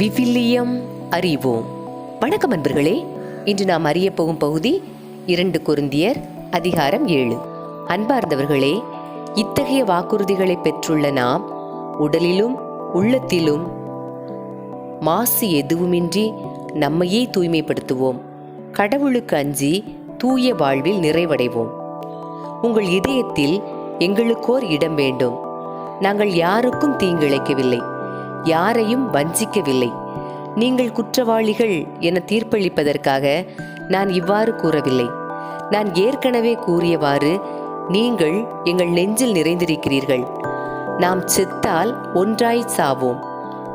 விவிலியம் அறிவோம். வணக்கம் அன்பர்களே இன்று நாம் அறிய போகும் பகுதி இரண்டு குருந்தியர் அதிகாரம் ஏழு. அன்பார்ந்தவர்களே இத்தகைய வாக்குறுதிகளை பெற்றுள்ள நாம் உடலிலும் உள்ளத்திலும் மாசு எதுவுமின்றி நம்மையே தூய்மைப்படுத்துவோம். கடவுளுக்கு அஞ்சி தூய வாழ்வில் நிறைவடைவோம். உங்கள் இதயத்தில் எங்களுக்கோர் இடம் வேண்டும். நாங்கள் யாருக்கும் தீங்கிழைக்கவில்லை. யாரையும் வஞ்சிக்கவில்லை. நீங்கள் குற்றவாளிகள் என தீர்ப்பளிப்பதற்காக நான் இவ்வாறு கூறவில்லை. நான் ஏற்கனவே கூறியவாறு நீங்கள் எங்கள் நெஞ்சில் நிறைந்திருக்கிறீர்கள். நாம் செத்தால் ஒன்றாய் சாவோம்.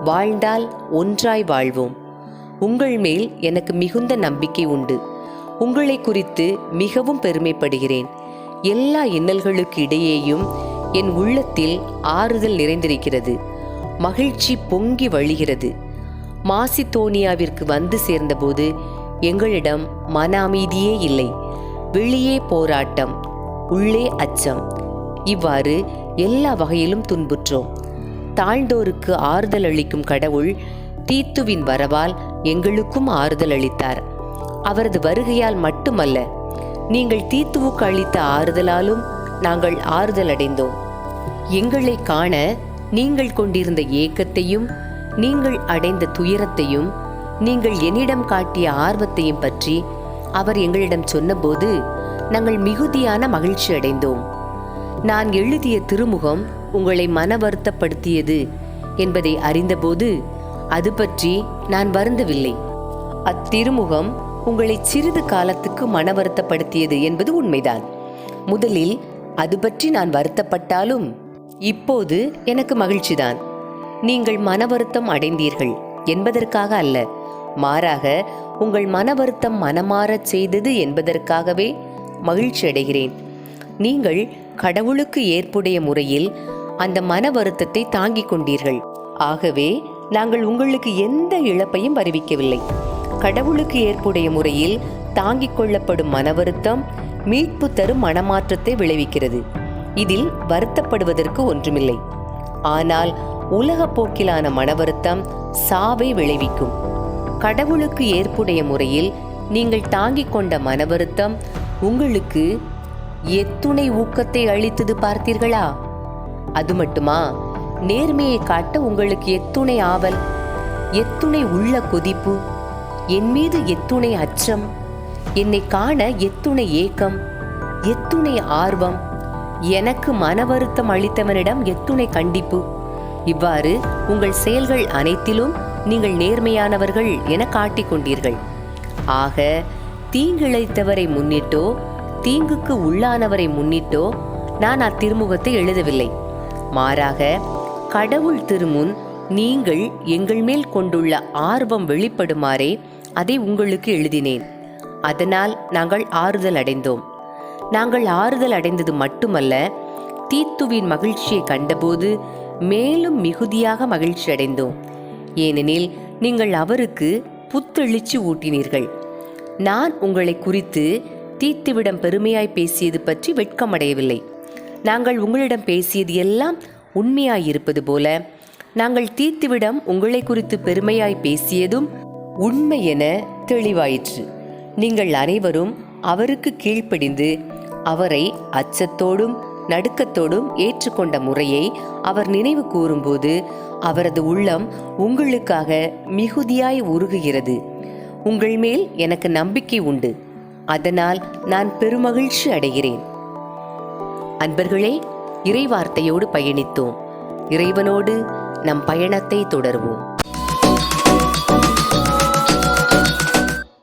வாழ்ந்தால் ஒன்றாய் வாழ்வோம். உங்கள் மேல் எனக்கு மிகுந்த நம்பிக்கை உண்டு. உங்களை குறித்து மிகவும் பெருமைப்படுகிறேன். எல்லா இன்னல்களுக்கு இடையேயும் என் உள்ளத்தில் ஆறுதல் நிறைந்திருக்கிறது. மகிழ்ச்சி பொங்கி வழிகிறது. மாசித்தோனியாவிற்கு வந்து சேர்ந்தபோது எங்களிடம் மன அமைதியே இல்லை. வெளியே போராட்டம் உள்ளே அச்சம். இவ்வாறு எல்லா வகையிலும் துன்புற்றோம். தாழ்ந்தோருக்கு ஆறுதல் அளிக்கும் கடவுள் தீத்துவின் வரவால் எங்களுக்கும் ஆறுதல் அளித்தார். அவரது வருகையால் மட்டுமல்ல நீங்கள் தீத்துவுக்கு அளித்த ஆறுதலாலும் நாங்கள் ஆறுதல் அடைந்தோம் எங்களை காண நீங்கள் கொண்டிருந்த ஏக்கத்தையும் நீங்கள் அடைந்த துயரத்தையும் நீங்கள் என்னிடம் காட்டிய ஆர்வத்தையும் பற்றி அவர் எங்களிடம் சொன்னபோது நாங்கள் மிகுதியான மகிழ்ச்சி அடைந்தோம். நான் எழுதிய திருமுகம் உங்களை மன வருத்தப்படுத்தியது என்பதை அறிந்தபோது அது பற்றி நான் வருந்தவில்லை. அத்திருமுகம் உங்களை சிறிது காலத்துக்கு மன வருத்தப்படுத்தியது என்பது உண்மைதான். முதலில் அது பற்றி நான் வருத்தப்பட்டாலும் இப்போது எனக்கு மகிழ்ச்சிதான். நீங்கள் மன வருத்தம் அடைந்தீர்கள் என்பதற்காக அல்ல. மாறாக உங்கள் மன வருத்தம் மனமாறச் செய்தது என்பதற்காகவே மகிழ்ச்சி அடைகிறேன். நீங்கள் கடவுளுக்கு ஏற்புடைய முறையில் அந்த மன வருத்தத்தை தாங்கிக் கொண்டீர்கள். ஆகவே நாங்கள் உங்களுக்கு எந்த இழப்பையும் அறிவிக்கவில்லை கடவுளுக்கு ஏற்புடைய முறையில் தாங்கிக் கொள்ளப்படும் மன வருத்தம் மீட்பு தரும் மனமாற்றத்தை விளைவிக்கிறது. இதில் வருத்தப்படுவதற்கு ஒன்றுமில்லை. ஆனால் உலக போக்கிலான மன வருத்தம் சாவை விளைவிக்கும். கடவுளுக்கு ஏற்புடைய முறையில் நீங்கள் தாங்கிக் கொண்ட மன வருத்தம் உங்களுக்கு எத்துணை ஊக்கத்தை அளித்தது பார்த்தீர்களா? அது மட்டுமா? நேர்மையை காட்ட உங்களுக்கு எத்துணை ஆவல் எத்துணை உள்ள கொதிப்பு என் மீது எத்துணை அச்சம் என்னை காண எத்துணை ஏக்கம் எத்துணை ஆர்வம் எனக்கு மன வருத்தம் அளித்தவனிடம் எத்துணை கண்டிப்பு. இவ்வாறு உங்கள் செயல்கள் அனைத்திலும் நீங்கள் நேர்மையானவர்கள் என காட்டிக் கொண்டீர்கள். ஆக தீங்கிழைத்தவரை முன்னிட்டோ தீங்குக்கு உள்ளானவரை முன்னிட்டோ நான் அத்திருமுகத்தை எழுதவில்லை. மாறாக கடவுள் திருமுன் நீங்கள் எங்கள் மேல் கொண்டுள்ள ஆர்வம் வெளிப்படுமாறே அதை உங்களுக்கு எழுதினேன். அதனால் நாங்கள் ஆறுதல் அடைந்தோம் நாங்கள் ஆறுதல் அடைந்தது மட்டுமல்ல தீத்துவின் மகிழ்ச்சியை கண்டபோது மேலும் மிகுதியாக மகிழ்ச்சி அடைந்தோம். ஏனெனில் நீங்கள் அவருக்கு புத்தெழுச்சி ஊட்டினீர்கள். நான் உங்களை குறித்து தீத்துவிடம் பெருமையாய் பேசியது பற்றி வெட்கமடையவில்லை. நாங்கள் உங்களிடம் பேசியது எல்லாம் உண்மையாயிருப்பது போல நாங்கள் தீத்துவிடம் உங்களை குறித்து பெருமையாய் பேசியதும் உண்மை என தெளிவாயிற்று. நீங்கள் அனைவரும் அவருக்கு கீழ்ப்படிந்து அவரை அச்சத்தோடும் நடுக்கத்தோடும் ஏற்றுக்கொண்ட முறையை அவர் நினைவு கூறும்போது அவரது உள்ளம் உங்களுக்காக மிகுதியாய் உருகுகிறது. உங்கள் மேல் எனக்கு நம்பிக்கை உண்டு. அதனால் நான் பெருமகிழ்ச்சி அடைகிறேன். அன்பர்களே இறைவார்த்தையோடு பயணித்தோம். இறைவனோடு நம் பயணத்தை தொடர்வோம்.